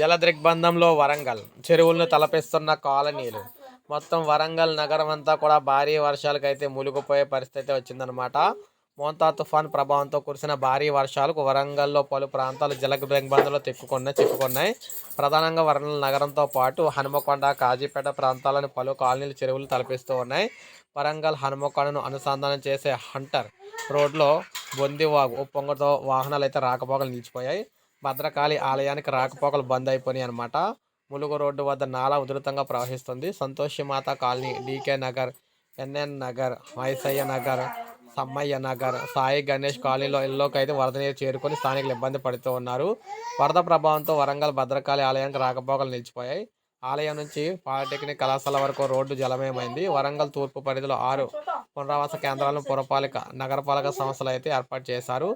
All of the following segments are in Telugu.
జల దృగ్బంధంలో వరంగల్. చెరువులను తలపిస్తున్న కాలనీలు. మొత్తం వరంగల్ నగరం అంతా కూడా భారీ వర్షాలకైతే మునిగిపోయే పరిస్థితి వచ్చిందనమాట మోంతా తుఫాన్ ప్రభావంతో కురిసిన భారీ వర్షాలకు వరంగల్లో పలు ప్రాంతాలు జల దృగ్బంధంలో తిక్కుకున్నాయి చిక్కుకున్నాయి. ప్రధానంగా వరంగల్ నగరంతో పాటు హనుమకొండ కాజీపేట ప్రాంతాలను పలు కాలనీలు చెరువులు తలపిస్తూ ఉన్నాయి. వరంగల్ హనుమకొండను అనుసంధానం చేసే హంటర్ రోడ్లో బొందివాగు ఉప్పొంగతో వాహనాలు అయితే రాకపోకలు నిలిచిపోయాయి. భద్రకాళి ఆలయానికి రాకపోకలు బంద్ అయిపోయినాయి అనమాట ములుగు రోడ్డు వద్ద నాలా ఉధృతంగా ప్రవహిస్తుంది. Santoshimata colony DK Nagar NN Nagar Maisaiah Nagar Sammaiah Nagar Sai Ganesh కాలనీలో ఇళ్ళలోకి అయితే వరద నీరు చేరుకొని స్థానికులు ఇబ్బంది పడుతూ ఉన్నారు. వరద ప్రభావంతో వరంగల్ భద్రకాళి ఆలయానికి రాకపోకలు నిలిచిపోయాయి. ఆలయం నుంచి పాలిటెక్నిక్ కళాశాల వరకు రోడ్డు జలమయమైంది. వరంగల్ తూర్పు పరిధిలో ఆరు పునరావాస కేంద్రాలను పురపాలిక నగరపాలక సంస్థలు అయితే ఏర్పాటు చేశారు.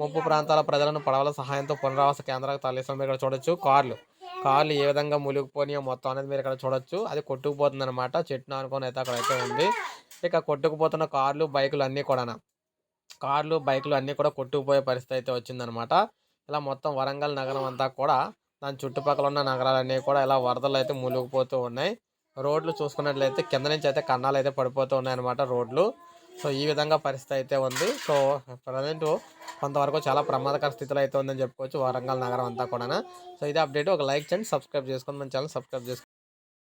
ముంపు ప్రాంతాల ప్రజలను పడవల సహాయంతో పునరావాస కేంద్రాలకు తరలిస్తాం మీరు ఇక్కడ చూడొచ్చు. కార్లు కార్లు ఏ విధంగా మునిగిపోయినాయో మొత్తం అనేది మీరు ఇక్కడ చూడొచ్చు. అది కొట్టుకుపోతుంది అనమాట చెట్టును అనుకొని అయితే అక్కడ అయితే ఉంది. ఇక కొట్టుకుపోతున్న కార్లు బైకులు అన్నీ కూడా కార్లు బైకులు అన్నీ కూడా కొట్టుకుపోయే పరిస్థితి అయితే వచ్చిందనమాట ఇలా మొత్తం వరంగల్ నగరం అంతా కూడా దాని చుట్టుపక్కల ఉన్న నగరాలన్నీ కూడా ఇలా వరదలు అయితే మునిగిపోతూ ఉన్నాయి. రోడ్లు చూసుకున్నట్లయితే కింద నుంచి అయితే కన్నాలు అయితే పడిపోతూ ఉన్నాయి అనమాట రోడ్లు. సో ఈ విధంగా పరిస్థితి అయితే ఉంది. సో ప్రజెంట్ కొంతవరకు చాలా ప్రమాదకర స్థితిలో అయితే ఉందని చెప్పుకోవచ్చు వరంగల్ నగరం అంతా కూడా సో ఇది అప్డేట్. ఒక లైక్ చేయండి సబ్స్క్రైబ్ చేసుకొని మన ఛానల్ సబ్స్క్రైబ్ చేసుకోండి.